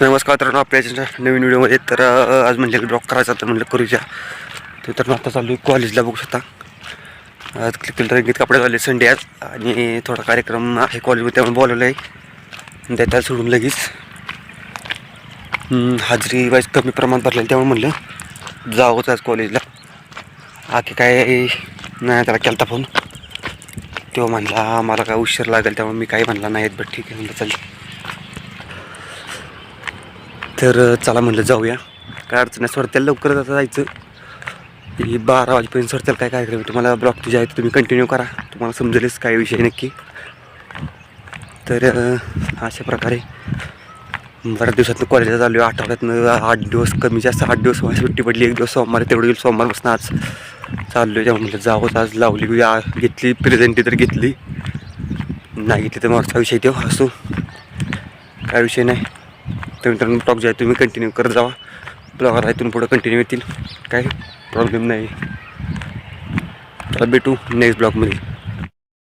नमस्कार तर आपल्या नवीन व्हिडिओमध्ये तर आज म्हणजे ब्लॉक करायचा तर म्हणलं करूया. तर तर आता चालू आहे कॉलेजला बघू शकता. आज क्लिक रंगीत कपडे झाले संडे आज आणि थोडा कार्यक्रम आहे कॉलेजमध्ये त्यामुळे बोलवलं आहे. त्यात सोडून लगेच हाजरी वाईज कमी प्रमाणात भरलेली त्यामुळे म्हणलं जावंच आज कॉलेजला आखी काय नाही त्याला केलता फोन तेव्हा म्हणला मला काय उशीर लागेल त्यामुळे मी काही म्हणला नाही बट ठीक आहे म्हणलं चालेल तर चला म्हणलं जाऊया. काय अडचण नाही सोडत्याला लवकरच आता जायचं. ही बारा वाजेपर्यंत सोडत्याला काय कार्यक्रम तुम्हाला ब्लॉग तुझे आहे तुम्ही कंटिन्यू करा. तुम्हाला समजेलच काय विषय नक्की. तर अशा प्रकारे बऱ्याच दिवसातनं कॉलेजला चालू आहे आठवड्यातनं आठ दिवस कमी जास्त आठ दिवस सुट्टी पडली. एक दिवस सोमवार तेवढं गेलं सोमवारपासून आज चाललो आहे म्हटलं जावंच आज लावली घेतली प्रेझेंटी तर घेतली. नाही घेतली तर मागचा विषय देऊ असो. काय विषय नाही. तर मित्रांनो ब्लॉग जे आहे तुम्ही कंटिन्यू करत जावा. ब्लॉगर इथून पुढं कंटिन्यू येतील. काही प्रॉब्लेम नाही. चला भेटू नेक्स्ट ब्लॉगमध्ये